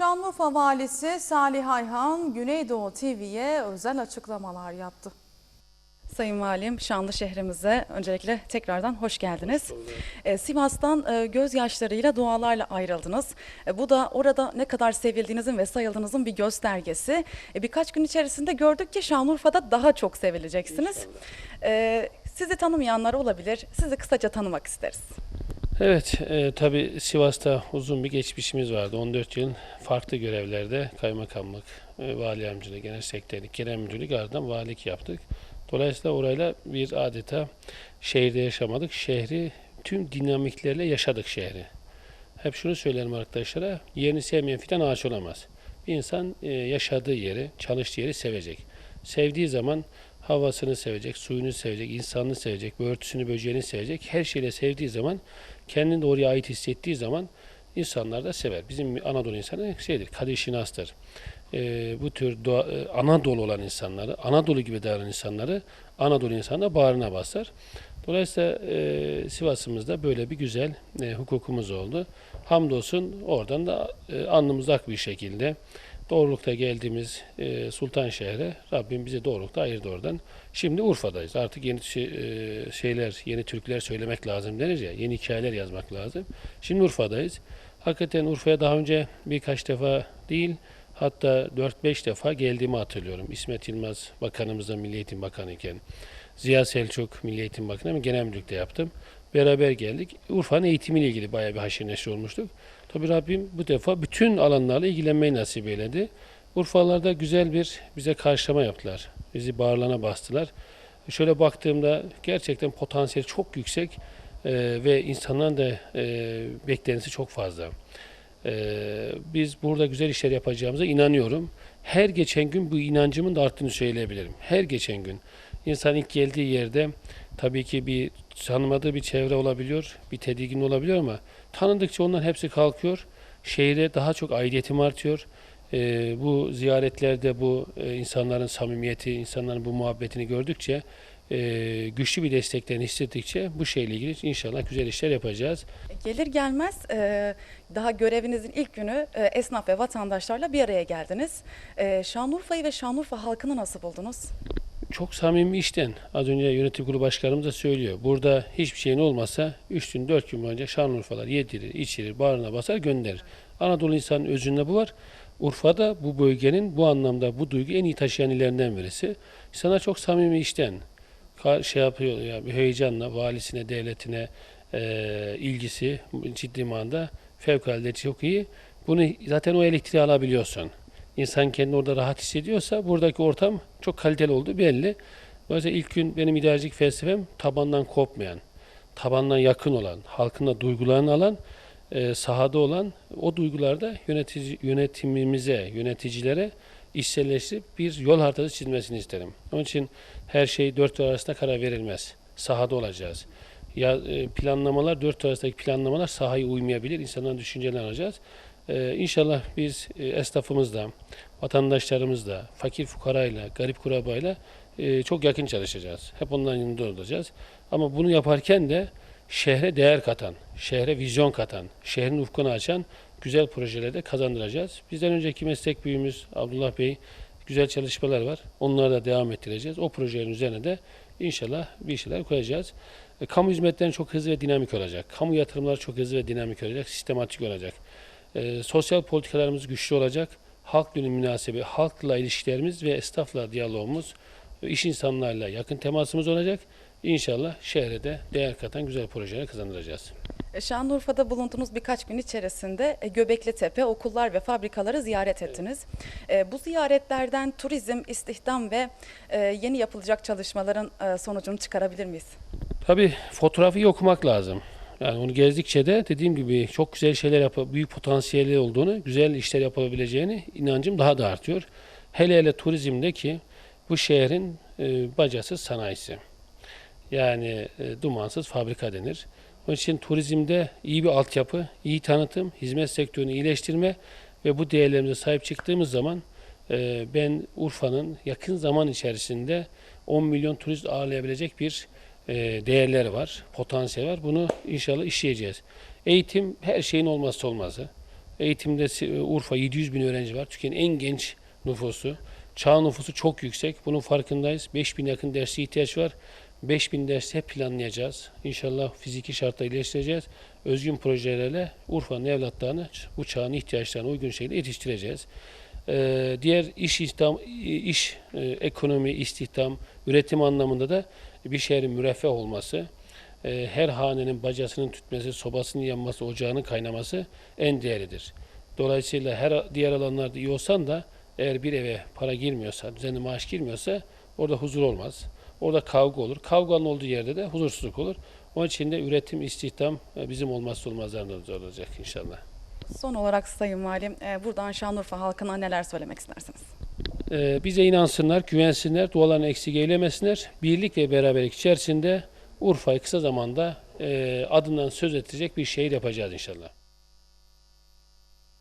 Şanlıurfa Valisi Salih Ayhan Güneydoğu TV'ye özel açıklamalar yaptı. Sayın Valim, Şanlı şehrimize öncelikle tekrardan hoş geldiniz. Ee, Sivas'tan e, gözyaşlarıyla, dualarla ayrıldınız. E, bu da orada ne kadar sevildiğinizin ve sayıldığınızın bir göstergesi. E, birkaç gün içerisinde gördük ki Şanlıurfa'da daha çok sevileceksiniz. E, sizi tanımayanlar olabilir. Sizi kısaca tanımak isteriz. Evet, e, tabii Sivas'ta uzun bir geçmişimiz vardı. 14 yıl farklı görevlerde kaymakamlık, e, vali yardımcılığı, genel sekreterlik, genel müdürlük ardından valilik yaptık. Dolayısıyla orayla bir adeta şehirde yaşamadık. Şehri tüm dinamiklerle yaşadık şehri. Hep şunu söylerim arkadaşlara, yerini sevmeyen fidan ağaç olamaz. Bir insan e, yaşadığı yeri, çalıştığı yeri sevecek. Sevdiği zaman havasını sevecek, suyunu sevecek, insanını sevecek, börtüsünü, böceğini sevecek. Her şeyle sevdiği zaman, kendini de oraya ait hissettiği zaman insanlar da sever. Bizim Anadolu insanı şeydir, kadir şinastır. Ee, bu tür doğa, e, Anadolu olan insanları, Anadolu gibi davranan insanları Anadolu insanı bağrına basar. Dolayısıyla e, Sivas'ımızda böyle bir güzel e, hukukumuz oldu. Hamdolsun oradan da e, alnımız bir şekilde doğrulukta geldiğimiz e, Sultan şehre Rabbim bizi doğrulukta ayırdı oradan. Şimdi Urfa'dayız. Artık yeni e, şeyler, yeni türküler söylemek lazım denir ya, yeni hikayeler yazmak lazım. Şimdi Urfa'dayız. Hakikaten Urfa'ya daha önce birkaç defa değil, hatta 4-5 defa geldiğimi hatırlıyorum. İsmet Yılmaz Bakanımız da Milli Eğitim Bakanı iken, Ziya Selçuk Milli Eğitim Bakanı genel müdürlükte yaptım. Beraber geldik. Urfa'nın eğitimiyle ilgili bayağı bir haşir neşir olmuştuk. Tabii Rabbim bu defa bütün alanlarla ilgilenmeyi nasip eyledi. Urfalılar güzel bir bize karşılama yaptılar. Bizi bağırlarına bastılar. Şöyle baktığımda gerçekten potansiyel çok yüksek e, ve insanların da e, beklentisi çok fazla. E, biz burada güzel işler yapacağımıza inanıyorum. Her geçen gün bu inancımın da arttığını söyleyebilirim. Her geçen gün. İnsan ilk geldiği yerde tabii ki bir tanımadığı bir çevre olabiliyor, bir tedirgin olabiliyor ama tanıdıkça onların hepsi kalkıyor. Şehre daha çok aidiyetim artıyor. Ee, bu ziyaretlerde bu e, insanların samimiyeti, insanların bu muhabbetini gördükçe, e, güçlü bir desteklerini hissettikçe bu şeyle ilgili inşallah güzel işler yapacağız. Gelir gelmez e, daha görevinizin ilk günü e, esnaf ve vatandaşlarla bir araya geldiniz. E, Şanlıurfa'yı ve Şanlıurfa halkını nasıl buldunuz? Çok samimi işten. Az önce yönetim kurulu başkanımız da söylüyor. Burada hiçbir şeyin olmasa 3 gün 4 gün boyunca Şanlıurfalar yedirir, içirir, bağrına basar gönderir. Anadolu insanın özünde bu var. Urfa'da bu bölgenin bu anlamda bu duygu en iyi taşıyan illerinden birisi. Sana çok samimi işten şey yapıyor ya bir heyecanla valisine, devletine e, ilgisi ciddi manada fevkalade çok iyi. Bunu zaten o elektriği alabiliyorsun. İnsan kendini orada rahat hissediyorsa buradaki ortam çok kaliteli olduğu belli. Dolayısıyla ilk gün benim idarecilik felsefem tabandan kopmayan, tabandan yakın olan, halkın duygularını alan, e, sahada olan o duygularda yönetici, yönetimimize, yöneticilere içselleştirip bir yol haritası çizmesini isterim. Onun için her şey dört duvar arasında karar verilmez. Sahada olacağız. Ya e, planlamalar, dört duvar arasındaki planlamalar sahaya uymayabilir. İnsanların düşüncelerini alacağız. Ee, inşallah biz e, esnafımızla, vatandaşlarımızla, fakir fukarayla, garip kurabayla e, çok yakın çalışacağız. Hep onların yanında olacağız. Ama bunu yaparken de şehre değer katan, şehre vizyon katan, şehrin ufkunu açan güzel projeleri de kazandıracağız. Bizden önceki meslek büyüğümüz Abdullah Bey güzel çalışmalar var. Onları da devam ettireceğiz. O projelerin üzerine de inşallah bir şeyler koyacağız. E, Kamu hizmetleri çok hızlı ve dinamik olacak. Kamu yatırımları çok hızlı ve dinamik olacak, sistematik olacak. E, sosyal politikalarımız güçlü olacak. Halk dönüm münasebe, halkla ilişkilerimiz ve esnafla diyalogumuz, iş insanlarla yakın temasımız olacak. İnşallah şehre de değer katan güzel projeler kazandıracağız. E, Şanlıurfa'da bulunduğunuz birkaç gün içerisinde e, Göbekli Tepe, okullar ve fabrikaları ziyaret ettiniz. E, Bu ziyaretlerden turizm, istihdam ve e, yeni yapılacak çalışmaların sonucunu çıkarabilir miyiz? Tabii fotoğrafı okumak lazım. Yani onu gezdikçe de dediğim gibi çok güzel şeyler yap büyük potansiyeli olduğunu, güzel işler yapabileceğini inancım daha da artıyor. Hele hele turizmdeki bu şehrin e, bacasız sanayisi. Yani e, dumansız fabrika denir. Onun için turizmde iyi bir altyapı, iyi tanıtım, hizmet sektörünü iyileştirme ve bu değerlerimize sahip çıktığımız zaman e, ben Urfa'nın yakın zaman içerisinde 10 milyon turist ağırlayabilecek bir değerleri var, potansiyel var. Bunu inşallah işleyeceğiz. Eğitim her şeyin olmazsa olmazı. Eğitimde Si- Urfa 700 bin öğrenci var. Türkiye'nin en genç nüfusu. Çağ nüfusu çok yüksek. Bunun farkındayız. 5000 yakın dersi ihtiyaç var. 5000 dersi hep planlayacağız. İnşallah fiziki şartları iyileştireceğiz. Özgün projelerle Urfa'nın evlatlarını bu çağın ihtiyaçlarına uygun şekilde yetiştireceğiz. Ee, diğer iş istihdam, iş e, ekonomi, istihdam, üretim anlamında da bir şehrin müreffeh olması, e, her hanenin bacasının tütmesi, sobasının yanması, ocağının kaynaması en değerlidir. Dolayısıyla her diğer alanlarda iyi olsan da eğer bir eve para girmiyorsa, düzenli maaş girmiyorsa orada huzur olmaz. Orada kavga olur. Kavganın olduğu yerde de huzursuzluk olur. Onun için de üretim, istihdam e, bizim olmazsa olmazlarından olacak inşallah. Son olarak Sayın Valim, e, buradan Şanlıurfa halkına neler söylemek istersiniz? Ee, bize inansınlar, güvensinler, dualarını eksik eylemesinler. Birlik ve beraberlik içerisinde Urfa'yı kısa zamanda e, adından söz ettirecek bir şehir yapacağız inşallah.